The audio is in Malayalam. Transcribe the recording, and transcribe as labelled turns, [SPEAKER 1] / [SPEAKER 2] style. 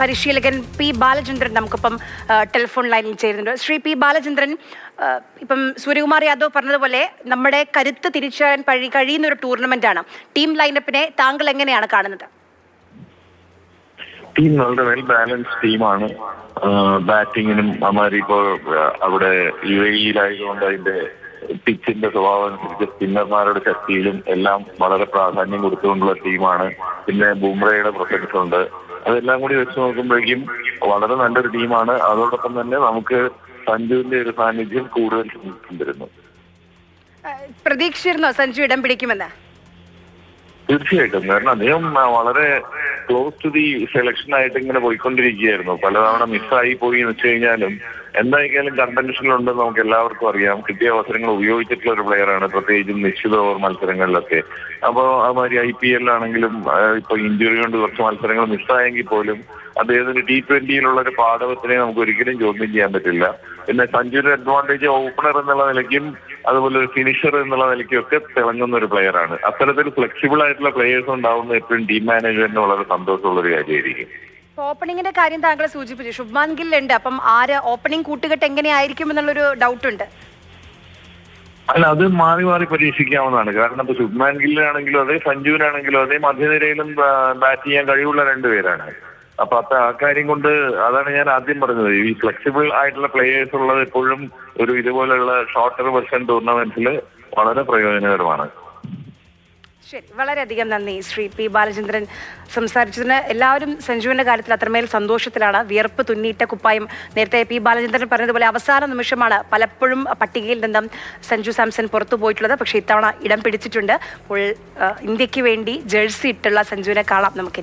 [SPEAKER 1] പരിശീലകൻ പി ബാലചന്ദ്രൻ നമുക്കിപ്പം ടെലിഫോൺ ലൈനിൽ ചേരുന്നുണ്ട്. ശ്രീ പി ബാലചന്ദ്രൻ ഇപ്പം സൂര്യകുമാർ യാദവ് പറഞ്ഞതുപോലെ നമ്മുടെ കരുത്ത് തിരിച്ചറിയാൻ കഴി കഴിയുന്ന ഒരു ടൂർണമെന്റ് ആണ് ടീം ലൈനപ്പിനെ താങ്കൾ എങ്ങനെയാണ് കാണുന്നത്?
[SPEAKER 2] ടീം വളരെ വെൽ ബാലൻസ് ടീമാണ്. ബാറ്റിങ്ങിനും അമാരി ഇപ്പോൾ അവിടെ യു എയിലായതുകൊണ്ട് അതിന്റെ പിച്ചിന്റെ സ്വഭാവം അനുസരിച്ച് സ്പിന്നർമാരുടെ ശക്തിയിലും എല്ലാം വളരെ പ്രാധാന്യം കൊടുത്തുകൊണ്ടുള്ള ടീമാണ്. പിന്നെ ബുംറയുടെ പ്രസൻസ് ഉണ്ട്. അതെല്ലാം കൂടി വെച്ച് നോക്കുമ്പോഴേക്കും വളരെ നല്ലൊരു ടീമാണ്. അതോടൊപ്പം തന്നെ നമുക്ക് സഞ്ജുവിന്റെ ഒരു സാന്നിധ്യം കൂടുതൽ വരുന്നു
[SPEAKER 1] പ്രതീക്ഷിച്ചിരുന്നോ സഞ്ജു ഇടം പിടിക്കുമെന്ന്?
[SPEAKER 2] തീർച്ചയായിട്ടും. കാരണം അദ്ദേഹം വളരെ ക്ലോസ് ടു ദി സെലക്ഷൻ ആയിട്ട് ഇങ്ങനെ പോയിക്കൊണ്ടിരിക്കുകയായിരുന്നു. പലതവണ മിസ്സായി പോയി എന്ന് വെച്ച് കഴിഞ്ഞാലും എന്തായാലും കണ്ടൻഷനിലുണ്ടെന്ന് നമുക്ക് എല്ലാവർക്കും അറിയാം. കിട്ടിയ അവസരങ്ങൾ ഉപയോഗിച്ചിട്ടുള്ള ഒരു പ്ലെയറാണ് പ്രത്യേകിച്ചും നിശ്ചിത ഓവർ മത്സരങ്ങളിലൊക്കെ. അപ്പോൾ അതുമാതിരി ഐ പി എല്ലാണെങ്കിലും ഇപ്പൊ ഇഞ്ചുറി കൊണ്ട് കുറച്ച് മത്സരങ്ങൾ മിസ്സായെങ്കിൽ പോലും അദ്ദേഹത്തിന് ടി ട്വന്റിയിലുള്ള ഒരു പാഠവത്തിനെ നമുക്ക് ഒരിക്കലും ചോദ്യം ചെയ്യാൻ പറ്റില്ല. പിന്നെ സഞ്ജുവിന്റെ അഡ്വാന്റേജ് ഓപ്പണർ എന്നുള്ള നിലയ്ക്കും അതുപോലെ ഒരു ഫിനിഷർ എന്നുള്ള നിലയ്ക്കൊക്കെ തിളങ്ങുന്ന ഒരു പ്ലെയറാണ് അത്തരത്തിൽ ഫ്ലെക്സിബിൾ ആയിട്ടുള്ള പ്ലെയേഴ്സ് ഉണ്ടാവുന്ന എപ്പോഴും ടീം മാനേജ്മെന്റിന് വളരെ സന്തോഷമുള്ള ഒരു കാര്യമായിരിക്കും
[SPEAKER 1] ഓപ്പണിങ്ങിന്റെ കാര്യം താങ്കൾ സൂചിപ്പിച്ചു. ശുഭ്മാൻ ഗിൽ ഉണ്ട്. അപ്പം ആര് ഓപ്പണിംഗ് കൂട്ടുകെട്ട് എങ്ങനെയായിരിക്കും എന്നുള്ളൊരു ഡൗട്ട് ഉണ്ട്.
[SPEAKER 2] അല്ല അത് മാറി മാറി പരീക്ഷിക്കാവുന്നതാണ്. കാരണം ഇപ്പൊ ശുഭ്മാൻ ഗില്ലാണെങ്കിലും അതെ സഞ്ജുവിനാണെങ്കിലും അതെ മധ്യനിരയിലും ബാറ്റ് ചെയ്യാൻ കഴിവുള്ള രണ്ടുപേരാണ് അപ്പൊ അത്ത ആ കാര്യം കൊണ്ട് അതാണ് ഞാൻ ആദ്യം പറഞ്ഞത്. ഈ ഫ്ലെക്സിബിൾ ആയിട്ടുള്ള പ്ലേയേഴ്സ് ഉള്ളത് എപ്പോഴും ഒരു ഇതുപോലെയുള്ള ഷോർട്ടർ വെർഷൻ ടൂർണമെന്റിൽ വളരെ പ്രയോജനകരമാണ്.
[SPEAKER 1] ശരി. വളരെയധികം നന്ദി ശ്രീ പി ബാലചന്ദ്രൻ സംസാരിച്ചതിന്. എല്ലാവരും സഞ്ജുവിന്റെ കാര്യത്തിൽ അത്രമേൽ സന്തോഷത്തിലാണ്. വിയർപ്പ് തുന്നിയിട്ട കുപ്പായം നേരത്തെ പി ബാലചന്ദ്രൻ പറഞ്ഞതുപോലെ അവസാന നിമിഷമാണ് പലപ്പോഴും പട്ടികയിൽ നിന്നും സഞ്ജു സാംസൺ പുറത്തു പോയിട്ടുള്ളത്. പക്ഷേ ഇത്തവണ ഇടം പിടിച്ചിട്ടുണ്ട്. അപ്പോൾ ഇന്ത്യയ്ക്ക് വേണ്ടി ജേഴ്സി ഇട്ടുള്ള സഞ്ജുവിനെ കാണാം നമുക്ക്